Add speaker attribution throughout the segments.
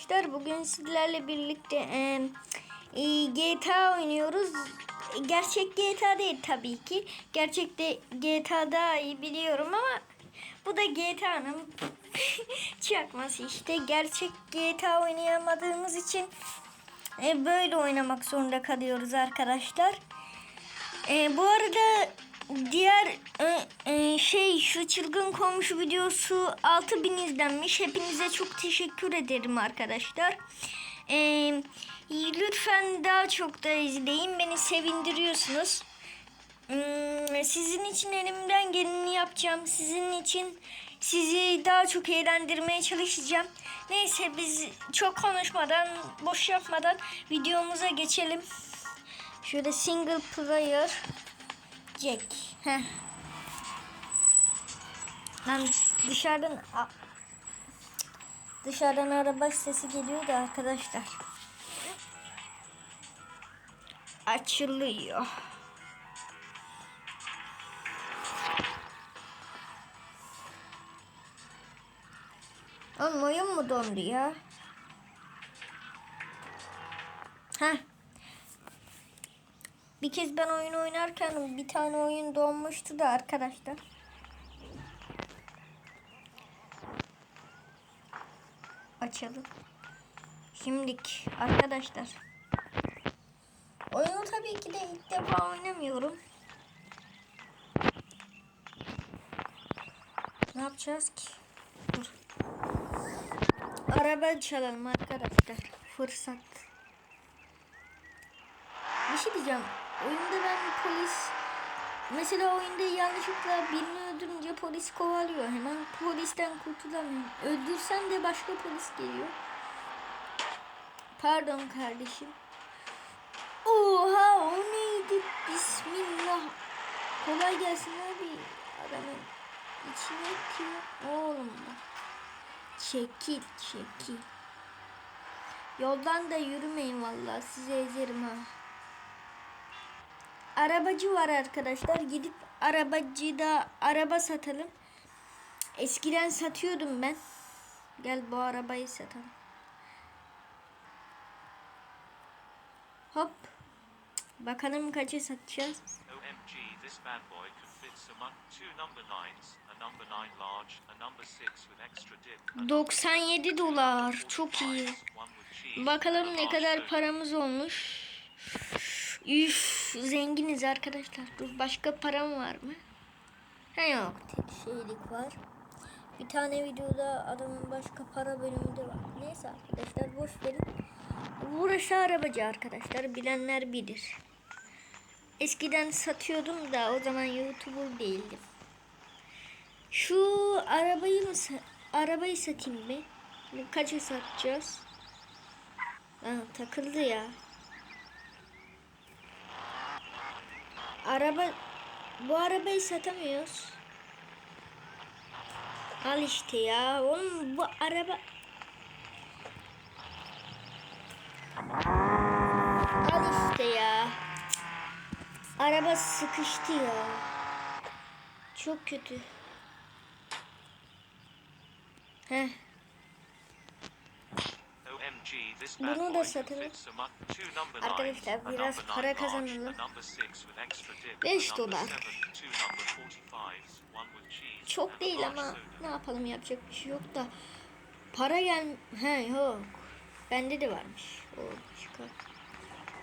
Speaker 1: arkadaşlar. Bugün sizlerle birlikte e, GTA oynuyoruz. Gerçek GTA değil tabii ki. Gerçekte GTA daha iyi biliyorum ama bu da GTA'nın çakması işte. Gerçek GTA oynayamadığımız için e, böyle oynamak zorunda kalıyoruz arkadaşlar. E, bu arada diğer e, e, şey şu çılgın komşu videosu 6000 izlenmiş. Hepinize çok teşekkür ederim arkadaşlar. E, lütfen daha çok da izleyin. Beni sevindiriyorsunuz. Hmm, Sizin için elimden geleni yapacağım. Sizin için sizi daha çok eğlendirmeye çalışacağım. Neyse biz çok konuşmadan, boş yapmadan videomuza geçelim. Şöyle single player Jack. Heh. Lan dışarıdan dışarıdan araba sesi geliyor da arkadaşlar. Açılıyor. Oğlum oyun mu dondu ya? Heh. Bir kez ben oyun oynarken bir tane oyun donmuştu da arkadaşlar. Açalım. Şimdilik arkadaşlar. Oyunu tabii ki de ilk defa oynamıyorum. Ne yapacağız ki? Dur. Araba çalalım arkadaşlar. Fırsat. Bir şey diyeceğim. Oyunda ben polis mesela oyunda yanlışlıkla birini öldürünce polis kovalıyor. Hemen polisten kurtulamıyorum. Öldürsen de başka polis geliyor. Pardon kardeşim. Oha o neydi? Bismillah. Kolay gelsin abi. Adamın içine ettiyor. Oğlum bak. Çekil çekil. Yoldan da yürümeyin vallahi size ezerim ha. Arabacı var arkadaşlar. Gidip arabacıda araba satalım. Eskiden satıyordum ben. Gel bu arabayı satalım. Hop. Bakalım kaça satacağız.
Speaker 2: OMG, this bad boy can fit among two number nines, a number nine large, a number six with extra dip, a
Speaker 1: 97 dolar. Çok iyi. Bakalım ne kadar paramız olmuş. Üf, zenginiz arkadaşlar. Dur başka param var mı? Ha yok, tek şeylik var. Bir tane videoda adamın başka para bölümü de var. Neyse arkadaşlar boş verin. Burası arabacı arkadaşlar. Bilenler bilir. Eskiden satıyordum da o zaman YouTuber değildim. Şu arabayı mı arabayı satayım mı? Kaça satacağız? Ha, takıldı ya. Araba bu arabayı satamıyoruz. Al işte ya. Oğlum bu araba Al işte ya. Araba sıkıştı ya. Çok kötü. Heh. Bunu da satalım. Arkadaşlar, biraz para kazanalım.
Speaker 2: a number six with extra dip,
Speaker 1: Beş
Speaker 2: a number
Speaker 1: dolar.
Speaker 2: seven, two number 45s, one with cheese, and
Speaker 1: Çok değil ama ne yapalım yapacak bir şey yok da. Para gel... He yok. Bende de varmış. O çıkar.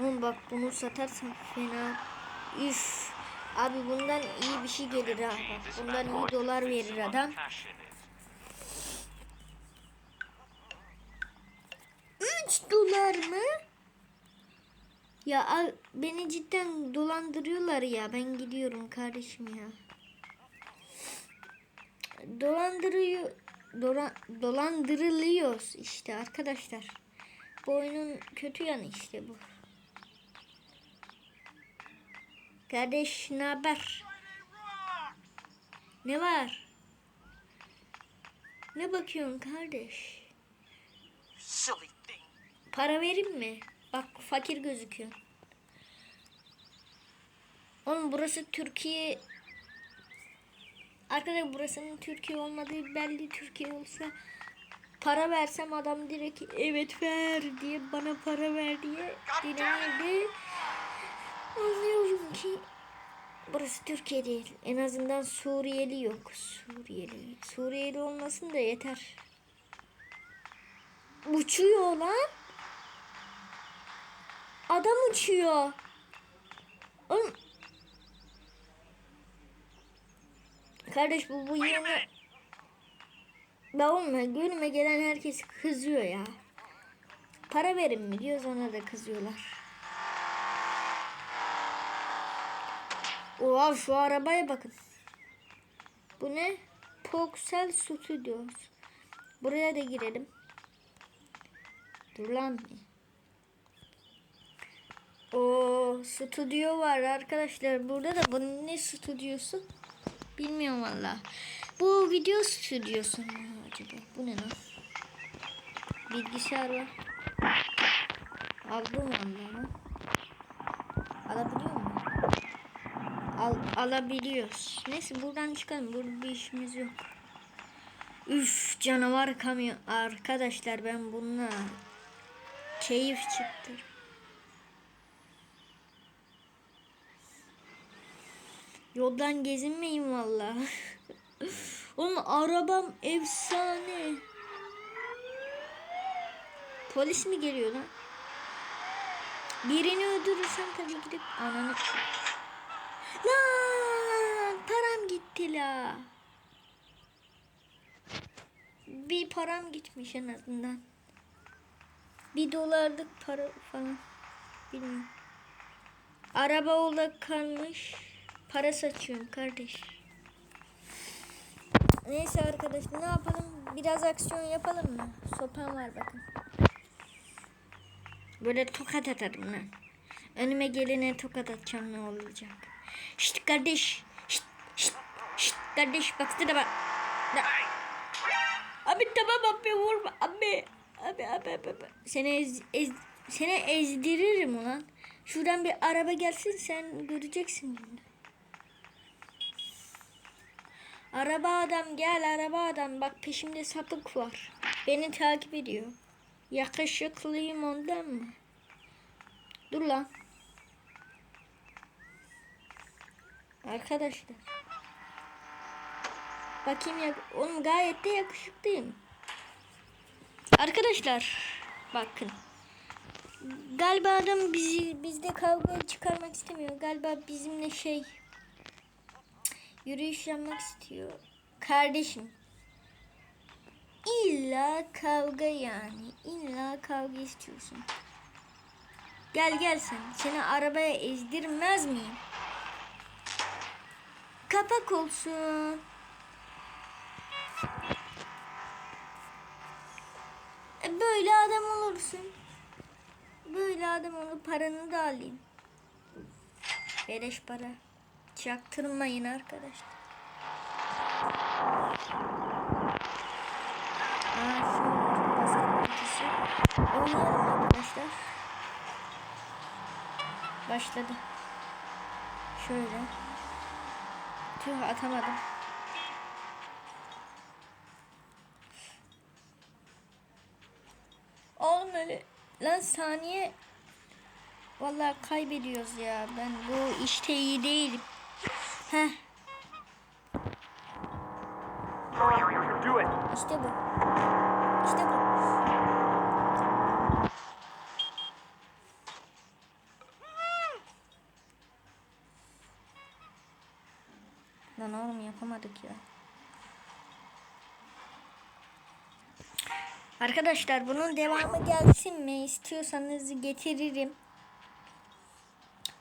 Speaker 1: Oğlum bak bunu satarsam fena. Üf. Abi bundan iyi bir şey gelir ha. Bak, bundan iyi dolar verir adam. Dolar mı? Ya al- beni cidden dolandırıyorlar ya. Ben gidiyorum kardeşim ya. Dolandırıyor dola, dolandırılıyoruz işte arkadaşlar. Bu oyunun kötü yanı işte bu. Kardeş ne haber? Ne var? Ne bakıyorsun kardeş?
Speaker 3: silly.
Speaker 1: Para vereyim mi? Bak fakir gözüküyor. Oğlum burası Türkiye. Arkadaşlar burasının Türkiye olmadığı belli. Türkiye olsa para versem adam direkt evet ver diye bana para ver diye direnirdi. Anlıyorum ki burası Türkiye değil. En azından Suriyeli yok. Suriyeli. Suriyeli olmasın da yeter. Uçuyor lan. Adam uçuyor. Oğlum. Kardeş bu bu yeni. Ben olma gönlüme gelen herkes kızıyor ya. Para verin mi diyor ona da kızıyorlar. Oha şu arabaya bakın. Bu ne? Poxel Studios. Buraya da girelim. Dur lan. O stüdyo var arkadaşlar. Burada da bu ne stüdyosu? Bilmiyorum valla. Bu video stüdyosu mu acaba? Bu ne lan? Bilgisayar var. Aldım valla lan. Alabiliyor mu? Al, alabiliyoruz. Neyse buradan çıkalım. Burada bir işimiz yok. Üf canavar kamyon. Arkadaşlar ben bununla keyif çıktı. Yoldan gezinmeyin valla. Oğlum arabam efsane. Polis mi geliyor lan? Birini öldürürsem tabii gidip ananı... Lan param gitti la. Bir param gitmiş en azından. Bir dolarlık para falan. Bilmiyorum. Araba ola kalmış. Para saçıyorum kardeş. Neyse arkadaş ne yapalım? Biraz aksiyon yapalım mı? Sopam var bakın. Böyle tokat atarım lan. Önüme gelene tokat atacağım ne olacak? Şşt kardeş. Şşt şşt şşt kardeş baksana bak. Da- Abi tamam abi vurma abi. Abi abi abi. abi. Seni ez, ez, seni ezdiririm ulan. Şuradan bir araba gelsin sen göreceksin şimdi. Araba adam gel araba adam bak peşimde sapık var. Beni takip ediyor. Yakışıklıyım ondan mı? Dur lan. Arkadaşlar. Bakayım ya. Oğlum gayet de yakışıklıyım. Arkadaşlar. Bakın. Galiba adam bizi bizde kavga çıkarmak istemiyor. Galiba bizimle şey yürüyüş yapmak istiyor. Kardeşim. İlla kavga yani. İlla kavga istiyorsun. Gel gel sen. Seni arabaya ezdirmez miyim? Kapak olsun. E, Böyle adam olursun. Böyle adam olup paranı da alayım. Beleş para. Çaktırmayın arkadaşlar. Aa, şu basket kutusu. Oynayalım arkadaşlar. Başladı. Şöyle. Tüh atamadım. Oğlum öyle. Lan saniye. Vallahi kaybediyoruz ya. Ben bu işte iyi değilim. Heh. İşte bu. İşte bu. Lan oğlum yapamadık ya. Arkadaşlar bunun devamı gelsin mi istiyorsanız getiririm.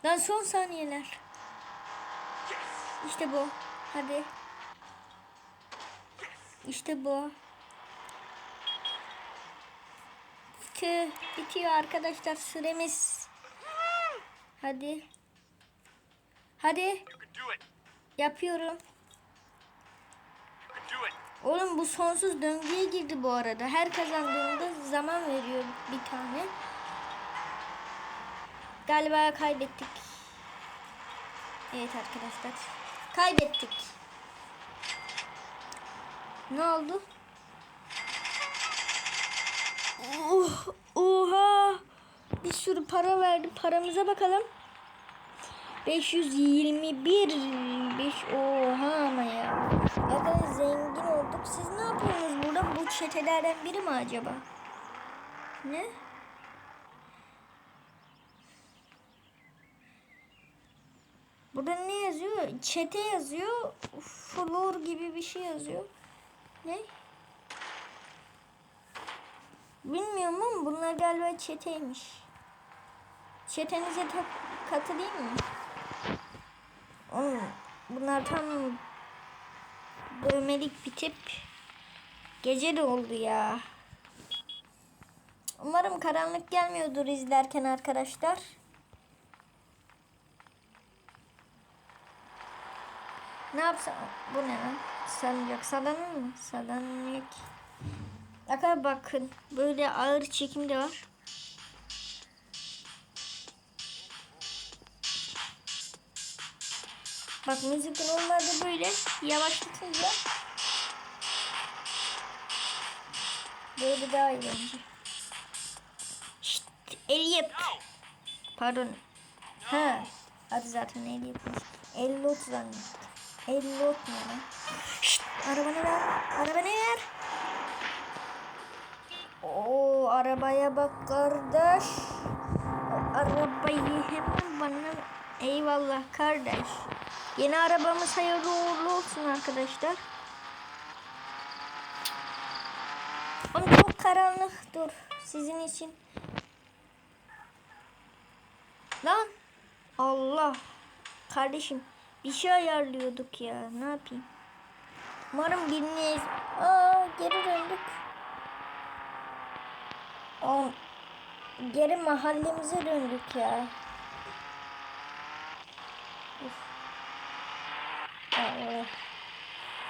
Speaker 1: Lan son saniyeler. İşte bu. Hadi. İşte bu. Tüh, bitiyor arkadaşlar süremiz. Hadi. Hadi. Yapıyorum. Oğlum bu sonsuz döngüye girdi bu arada. Her kazandığında zaman veriyor bir tane. Galiba kaybettik. Evet arkadaşlar. Kaybettik. Ne oldu? Oh, oha. Bir sürü para verdi. Paramıza bakalım. 521 5 oha ama ya. Da zengin olduk. Siz ne yapıyorsunuz burada? Bu çetelerden biri mi acaba? Ne? Burada ne yazıyor? Çete yazıyor. Flor gibi bir şey yazıyor. Ne? Bilmiyorum ama bunlar galiba çeteymiş. Çetenize ta- katılayım mı? Oğlum, bunlar tam dövmelik bir tip. Gece de oldu ya. Umarım karanlık gelmiyordur izlerken arkadaşlar. Ne yapsam? Bu ne lan? Salıncak. Sadanın mı? Sadanlık. Arkadaşlar bakın. Böyle ağır çekim de var. Bak müzik normalde böyle yavaş yavaşlatınca böyle daha iyi bence. Şşt, el yap. Pardon. Ha, adı zaten el yapmış. 50 30 anlattı. 50 ot mu lan? Şşt arabanı ver. Arabanı ver. Oo arabaya bak kardeş. O arabayı hemen bana eyvallah kardeş. Yeni arabamız hayırlı uğurlu olsun arkadaşlar. Ama çok karanlık dur sizin için. Lan Allah kardeşim bir şey ayarlıyorduk ya ne yapayım. Umarım biriniz Aa geri döndük. Aa, geri mahallemize döndük ya. Uf. Aa, oraya.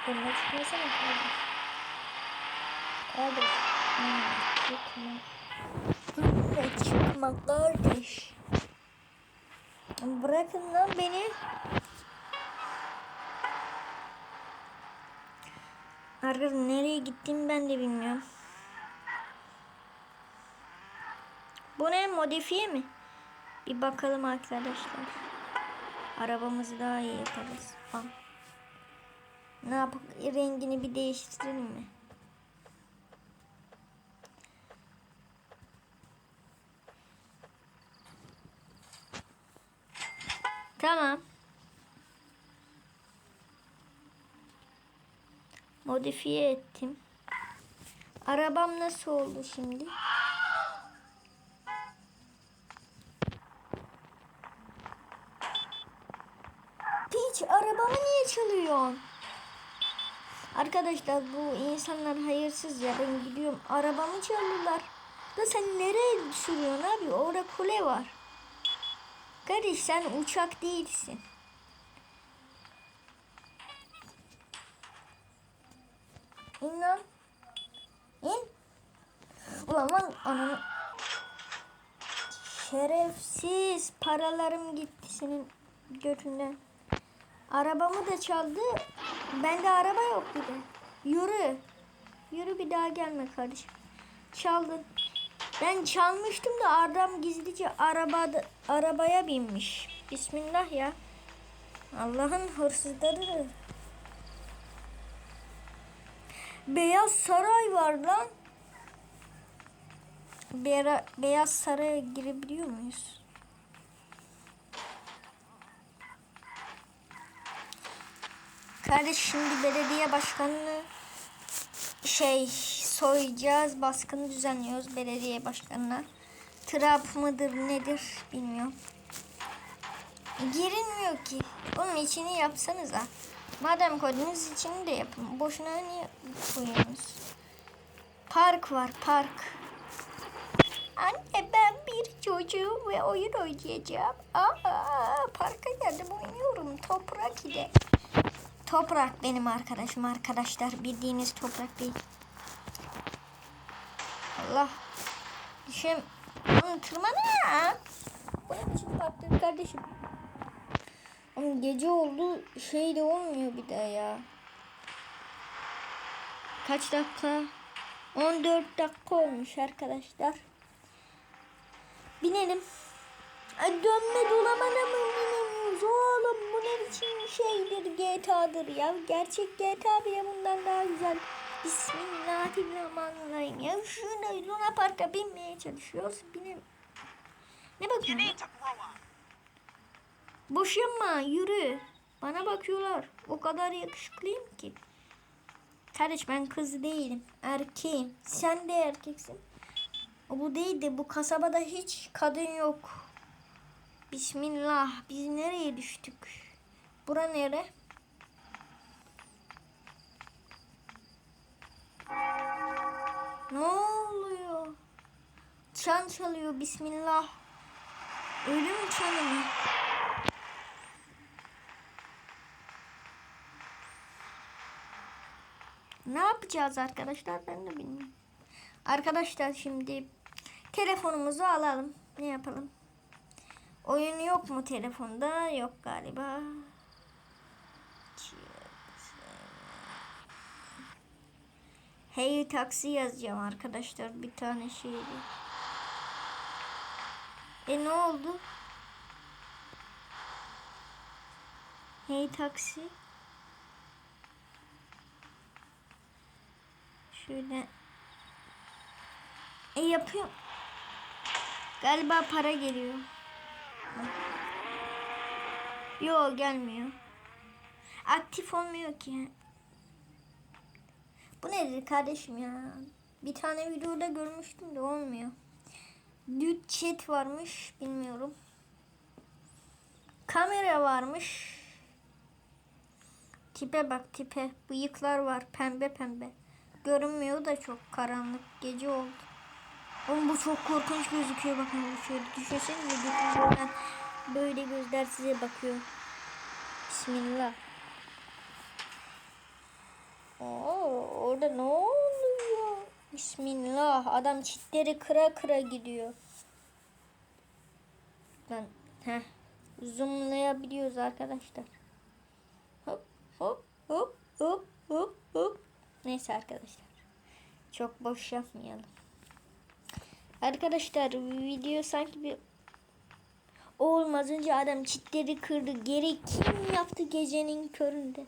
Speaker 1: Önüne çıkmasana kardeş. Kardeş. Önüne çıkma. Önüne çıkma kardeş. Bırakın lan beni. Arkadaşlar nereye gittiğimi ben de bilmiyorum. Bu ne modifiye mi? Bir bakalım arkadaşlar. Arabamızı daha iyi yaparız. Al. Ne yap rengini bir değiştirelim mi? Tamam. Modifiye ettim. Arabam nasıl oldu şimdi? Piç arabamı niye çalıyorsun? Arkadaşlar bu insanlar hayırsız ya ben gidiyorum arabamı çaldılar. Da sen nereye sürüyorsun abi? Orada kule var. Kardeş sen uçak değilsin. İn lan. İn. Ulan lan ananı. Şerefsiz. Paralarım gitti senin götünden. Arabamı da çaldı. Bende araba yok bir de. Yürü. Yürü bir daha gelme kardeşim. Çaldın. Ben çalmıştım da adam gizlice arabada, arabaya binmiş. Bismillah ya. Allah'ın hırsızları. Beyaz Saray var lan. Beyra, Beyaz Saray'a girebiliyor muyuz? Kardeş şimdi belediye başkanlığı şey soyacağız, baskın düzenliyoruz belediye başkanına. Trump mıdır nedir bilmiyorum. Girilmiyor ki. Onun içini yapsanıza. Madem koydunuz içini de yapın. Boşuna niye koyuyorsunuz? Park var park. Anne ben bir çocuğum ve oyun oynayacağım. Aa, parka geldim oynuyorum. Toprak ile. Toprak benim arkadaşım arkadaşlar. Bildiğiniz toprak değil. Allah. Düşüm. Oğlum tırmana. Bu ne biçim kardeşim? Gece oldu. Şey de olmuyor bir daha ya. Kaç dakika? 14 dakika olmuş arkadaşlar. Binelim. Ay dönme dolamana mı binemiyoruz oğlum? Bu ne biçim şeydir GTA'dır ya. Gerçek GTA bile bundan daha güzel. Bismillahirrahmanirrahim. Ya şurada Luna Park'a binmeye çalışıyoruz. Binem. Ne bakıyorsun? Boş yürü. Bana bakıyorlar. O kadar yakışıklıyım ki. Kardeş ben kız değilim. Erkeğim. Sen de erkeksin. Bu değil de bu kasabada hiç kadın yok. Bismillah. Biz nereye düştük? Bura nere? Ne oluyor? Çan çalıyor. Bismillah. Ölüm çanı mı? Ne yapacağız arkadaşlar ben de bilmiyorum. Arkadaşlar şimdi telefonumuzu alalım. Ne yapalım? Oyun yok mu telefonda? Yok galiba. Hey taksi yazacağım arkadaşlar bir tane şeydi. E ne oldu? Hey taksi. Şöyle. E yapıyor. Galiba para geliyor. Yo gelmiyor. Aktif olmuyor ki. Bu nedir kardeşim ya? Bir tane videoda görmüştüm de olmuyor. Düt chat varmış bilmiyorum. Kamera varmış. Tipe bak tipe. Bıyıklar var pembe pembe. Görünmüyor da çok karanlık gece oldu. Oğlum bu çok korkunç gözüküyor bakın şöyle düşünsenize gökyüzünden böyle gözler size bakıyor. Bismillah. Oo, orada ne oluyor? Bismillah. Adam çitleri kıra kıra gidiyor. Ben heh, zoomlayabiliyoruz arkadaşlar. Hop hop hop hop hop hop. Neyse arkadaşlar. Çok boş yapmayalım. Arkadaşlar video sanki bir olmaz önce adam çitleri kırdı. Geri kim yaptı gecenin köründe?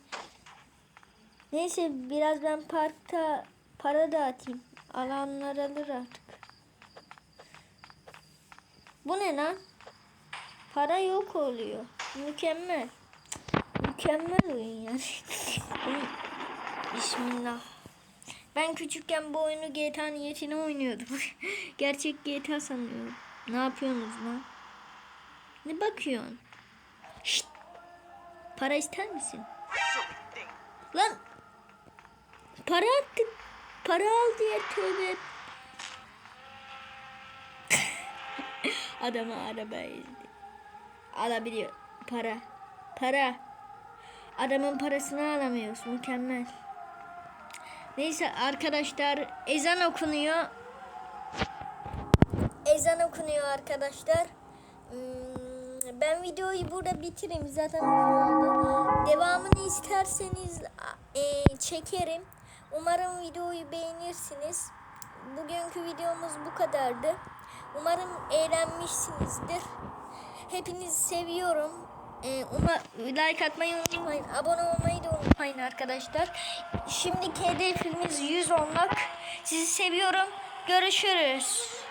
Speaker 1: Neyse biraz ben parkta para dağıtayım. Alanlar alır artık. Bu ne lan? Para yok oluyor. Mükemmel. Mükemmel oyun yani. Bismillah. Ben küçükken bu oyunu GTA niyetine oynuyordum. Gerçek GTA sanıyorum. Ne yapıyorsunuz lan? Ne bakıyorsun? Şşt. Para ister misin? Lan para attık. Para al diye tövbe. Adama araba ezdi. Alabiliyor. Para. Para. Adamın parasını alamıyoruz. Mükemmel. Neyse arkadaşlar ezan okunuyor. Ezan okunuyor arkadaşlar. Hmm, Ben videoyu burada bitireyim zaten oldu. Devamını isterseniz e, çekerim. Umarım videoyu beğenirsiniz. Bugünkü videomuz bu kadardı. Umarım eğlenmişsinizdir. Hepinizi seviyorum. Uma, like atmayı unutmayın. Abone olmayı da unutmayın arkadaşlar. Şimdiki hedefimiz 100 olmak. Sizi seviyorum. Görüşürüz.